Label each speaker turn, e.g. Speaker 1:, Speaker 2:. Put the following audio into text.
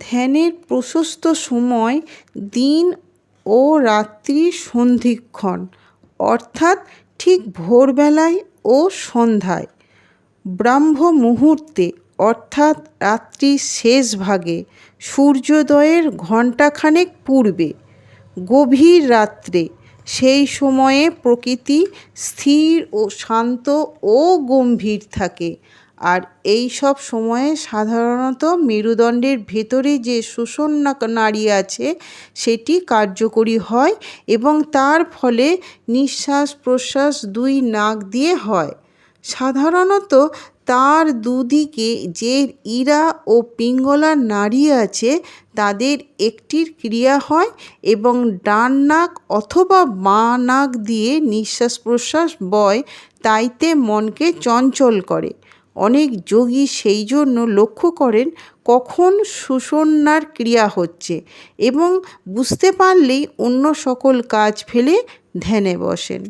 Speaker 1: ধ্যানের প্রশস্ত সময় দিন ও রাত্রি সন্ধিক্ষণ, অর্থাৎ ঠিক ভোরবেলায় ও সন্ধ্যায়। ব্রাহ্ম মুহূর্তে, অর্থাৎ রাত্রির শেষ ভাগে, সূর্যোদয়ের ঘণ্টাখানেক পূর্বে, গভীর রাত্রে, সেই সময়ে প্রকৃতি স্থির ও শান্ত ও গম্ভীর থাকে। আর এই সব সময়ে সাধারণত মেরুদণ্ডের ভেতরে যে শোষণ নাড়ি আছে, সেটি কার্যকরী হয় এবং তার ফলে নিঃশ্বাস প্রশ্বাস দুই নাক দিয়ে হয়। সাধারণত তার দুদিকে যে ইরা ও পিঙ্গলা নাড়ি আছে, তাদের একটির ক্রিয়া হয় এবং ডান নাক অথবা বাঁ নাক দিয়ে নিঃশ্বাস প্রশ্বাস বয়, তাইতে মনকে চঞ্চল করে। অনেক যোগী সেই জন্য লক্ষ্য করেন কখন সুষন্যার ক্রিয়া হচ্ছে এবং বুঝতে পারলেই অন্য সকল কাজ ফেলে ধ্যানে বসেন।